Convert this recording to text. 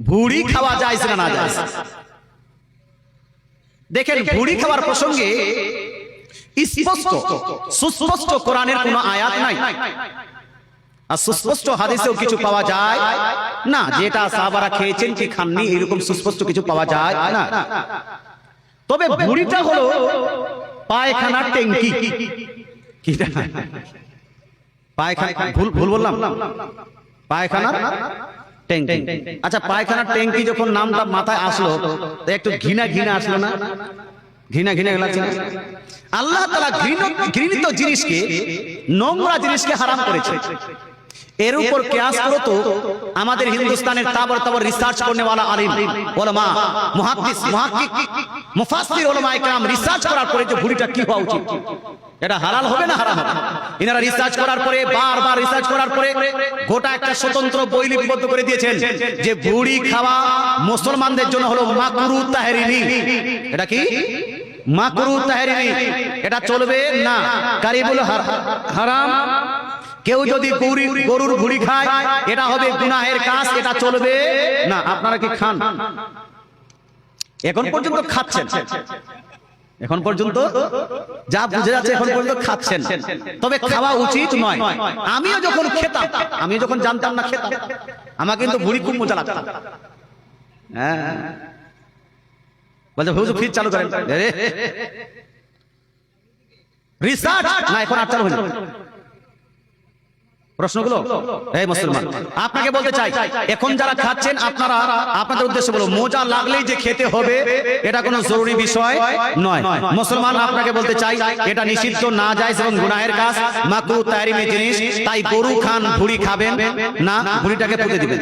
ভুড়ি খাওয়া যায় না না যায়। দেখেন ভুড়ি খাওয়ার প্রসঙ্গে স্পষ্ট সুস্পষ্ট কোরআনের কোনো আয়াত নাই। আর সুস্পষ্ট হাদিসেও কিছু পাওয়া যায়? না যেটা সাহাবারা খেয়েছেন কি খাননি এরকম সুস্পষ্ট কিছু পাওয়া যায় না। তবে ভুড়িটা হলো পায়খানার ট্যাঙ্কি। কিটা পায়খানা ভুল ভুল বললাম। পায়খানার ট্যাঙ্কি আচ্ছা পায়খানার ট্যাঙ্কি যখন নামটা মাথায় আসলো তো একটু ঘৃণা ঘৃণা আসলো না? ঘৃণা ঘৃণা লাগছে না? আল্লাহ তালা ঘৃণ- ঘৃণিত জিনিসকে নোংরা জিনিসকে হারাম করেছে। এর উপর কেয়াস করো তো আমাদের হিন্দুস্তানের তাবর তাবর রিসার্চ করনে वाला আলিম ওলামা মুহাদ্দিস মুহাক্কিক মুফাসসির ওলামা ইকরাম রিসার্চ করার পরে যে ভুড়িটা কি হওয়া উচিত? এটা হালাল হবে না হারাম হবে? ইনারা রিসার্চ করার পরে বারবার রিসার্চ করার পরে গোটা একটা স্বতন্ত্র বই লিপিবদ্ধ করে দিয়েছেন যে ভুড়ি খাওয়া মুসলমানদের জন্য হলো মাকরু তাহরিমি। এটা কি? মাকরু তাহরিমি। এটা চলবে না। কারিবুল হার- হারাম। কেউ যদি গরুর গরুর ভুড়ি খায় এটা হবে গুনাহের কাজ এটা চলবে? না আপনারা কি খান? এখন পর্যন্ত খাচ্ছেন। এখন পর্যন্ত যা বুঝে যাচ্ছে এখন পর্যন্ত খাচ্ছেন। তবে খাওয়া উচিত নয়। আমিও যখন খেতাম আমি যখন জানতাম না খেতাম আমার কিন্তু ভুড়ি খুব মজা লাগতো। হ্যাঁ। বলছে হুজুর ফির চালু করেন। রিসার্চ? না এখন আর চালু হয়নি। প্রশ্নগুলো? এই মুসলমান আপনাকে বলতে চাই এখন যারা খাচ্ছেন আপনারা আপনাদের উদ্দেশ্য বলো মোজা লাগলেই যে খেতে হবে এটা কোনো জরুরি বিষয় নয়। মুসলমান আপনাকে বলতে চাই এটা নিষিদ্ধ না যায় এবং গুনাহের কাজ মাকু তাইরিমে জিনিস তাই গরু খান ভুড়ি খাবেন না ভুড়িটাকে পুঁতে দিবেন।